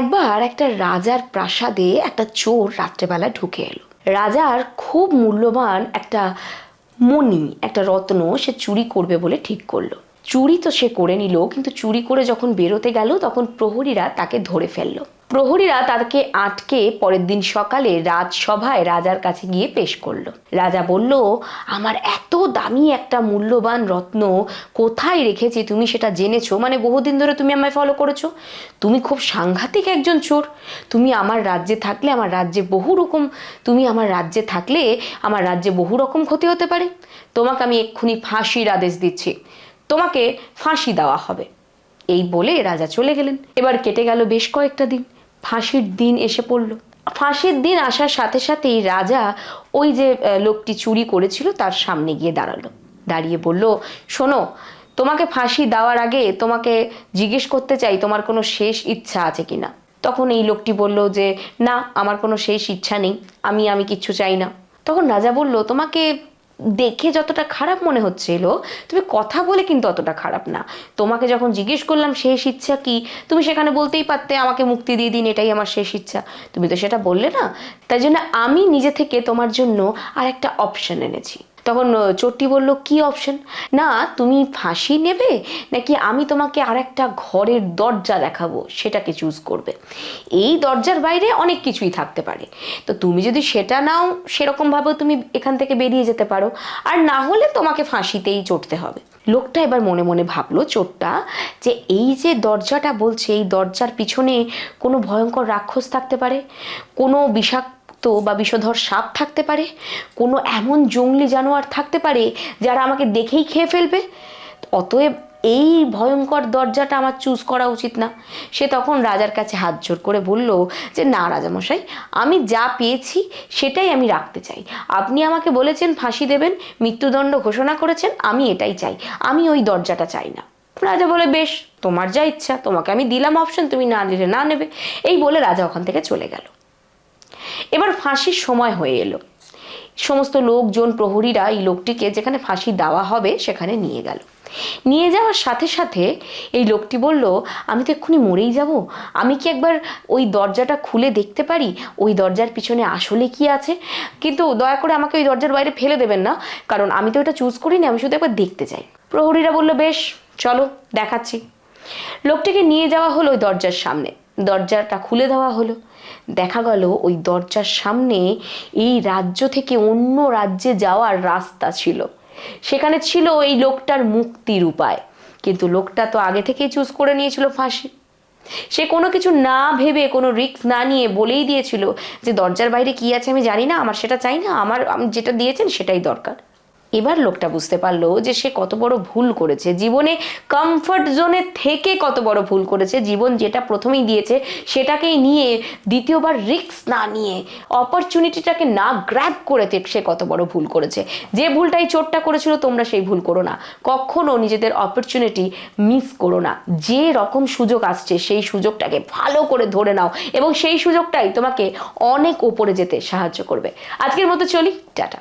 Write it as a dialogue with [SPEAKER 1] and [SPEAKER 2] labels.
[SPEAKER 1] একবার একটা রাজার প্রাসাদে একটা চোর রাত্রেবেলা ঢুকে এলো। রাজার খুব মূল্যবান একটা মণি, একটা রত্ন সে চুরি করবে বলে ঠিক করল। চুরি তো সে করে নিল, কিন্তু চুরি করে যখন বেরোতে গেল তখন প্রহরীরা তাকে ধরে ফেলল। প্রহরীরা তাকে আটকে পরের দিন সকালে রাজসভায় রাজার কাছে গিয়ে পেশ করল। রাজা বলল, আমার এত দামি একটা মূল্যবান রত্ন কোথায় রেখেছি তুমি সেটা জেনেছো? মানে বহুদিন ধরে তুমি আমায় ফলো করেছ। তুমি খুব সাংঘাতিক একজন চোর। তুমি আমার রাজ্যে থাকলে আমার রাজ্যে বহু রকম, তুমি আমার রাজ্যে থাকলে আমার রাজ্যে বহু রকম ক্ষতি হতে পারে। তোমাকে আমি এক্ষুনি ফাঁসির আদেশ দিচ্ছি। তোমাকে ফাঁসি দেওয়া হবে। এই বলে রাজা চলে গেলেন। এবার কেটে গেল বেশ কয়েকটা দিন। ফাঁসির দিন এসে পড়ল। ফাঁসির দিন আসার সাথে সাথেই রাজা ওই যে লোকটি চুরি করেছিল তার সামনে গিয়ে দাঁড়াল। দাঁড়িয়ে বলল, শোনো, তোমাকে ফাঁসি দেওয়ার আগে তোমাকে জিজ্ঞেস করতে চাই, তোমার কোনো শেষ ইচ্ছা আছে কিনা? তখন এই লোকটি বলল যে, না, আমার কোনো শেষ ইচ্ছা নেই, আমি আমি কিচ্ছু চাই না। তখন রাজা বলল, তোমাকে দেখে যতটা খারাপ মনে হচ্ছিল, তুমি কথা বলে কিন্তু অতটা খারাপ না। তোমাকে যখন জিজ্ঞেস করলাম, শেষ ইচ্ছা কি? তুমি সেখানে বলতেই পারতে, আমাকে মুক্তি দিয়ে দিন, এটাই আমার শেষ ইচ্ছা। তুমি তো সেটা বললে না। তাই জন্য আমি নিজে থেকে তোমার জন্য আর একটা অপশন এনেছি। তখন চোরটি বলল, কি অপশন না, তুমি ফাঁসি নেবে নাকি আমি তোমাকে আর একটা ঘরের দরজা দেখাবো, সেটাকে চুজ করবে? এই দরজার বাইরে অনেক কিছুই থাকতে পারে। তো তুমি যদি সেটা নাও, সেরকমভাবেও তুমি এখান থেকে বেরিয়ে যেতে পারো। আর না হলে তোমাকে ফাঁসিতেই চড়তে হবে। লোকটা এবার মনে মনে ভাবলো, চোরটা, যে এই যে দরজাটা বলছে, এই দরজার পিছনে কোনো ভয়ঙ্কর রাক্ষস থাকতে পারে? কোনো বিষাক্ত বা বিষধর সাপ থাকতে পারে, কোনো এমন জঙ্গলি জানোয়ার থাকতে পারে যারা আমাকে দেখেই খেয়ে ফেলবে? অতএব এই ভয়ঙ্কর দরজাটা আমার চুজ করা উচিত না। সে তখন রাজার কাছে হাত জোর করে বলল যে, না, রাজামশাই, আমি যা পেয়েছি সেটাই আমি রাখতে চাই। আপনি আমাকে বলেছেন ফাঁসি দেবেন, মৃত্যুদণ্ড ঘোষণা করেছেন, আমি এটাই চাই। আমি ওই দরজাটা চাই না। রাজা বলে, বেশ, তোমার যা ইচ্ছা, তোমাকে আমি দিলাম অপশন তুমি না নিলে না নেবে। এই বলে রাজা ওখান থেকে চলে গেল। এবার ফাঁসির সময় হয়ে এলো। সমস্ত লোকজন, প্রহরীরা এই লোকটিকে যেখানে ফাঁসি দেওয়া হবে সেখানে নিয়ে গেল। নিয়ে যাওয়ার সাথে সাথে এই লোকটি বলল, আমি তো এক্ষুনি মরেই যাব। আমি কি একবার ওই দরজাটা খুলে দেখতে পারি? ওই দরজার পিছনে আসলে কি আছে? কিন্তু দয়া করে আমাকে ওই দরজার বাইরে ফেলে দেবেন না, কারণ আমি তো এটা চুজ করিনি, আমি শুধু একবার দেখতে চাই। প্রহরীরা বলল, বেশ, চলো, দেখাচ্ছি। লোকটিকে নিয়ে যাওয়া হলো ওই দরজার সামনে। দরজাটা খুলে দেওয়া হলো। দেখা গেল ওই দরজার সামনে এই রাজ্য থেকে অন্য রাজ্যে যাওয়ার রাস্তা ছিল। সেখানে ছিল এই লোকটার মুক্তির উপায়। কিন্তু লোকটা তো আগে থেকেই চুজ করে নিয়েছিল ফাঁসি। সে কোনো কিছু না ভেবে, কোনো রিস্ক না নিয়ে বলেই দিয়েছিল যে দরজার বাইরে কি আছে আমি জানি না, আমার সেটা চাই না, আমার, আমি যেটা দিয়েছেন সেটাই দরকার। এবার লোকটা বুঝতে পারল যে সে কত বড় ভুল করেছে। জীবনে কমফর্ট জোনে থেকে কত বড় ভুল করেছে। জীবন যেটা প্রথমেই দিয়েছে সেটাকেই নিয়ে দ্বিতীয়বার রিস্ক না নিয়ে অপরচুনিটিটাকে না গ্র্যাব করে সে কত বড় ভুল করেছে। যে ভুলটাই চোটটা করেছিল তোমরা সেই ভুল করো না। কখনো নিজেদের অপরচুনিটি মিস করো না। যে রকম সুযোগ আসছে সেই সুযোগটাকে ভালো করে ধরে নাও এবং সেই সুযোগটাই তোমাকে অনেক ওপরে যেতে সাহায্য করবে। আজকের মতো চলি, টাটা।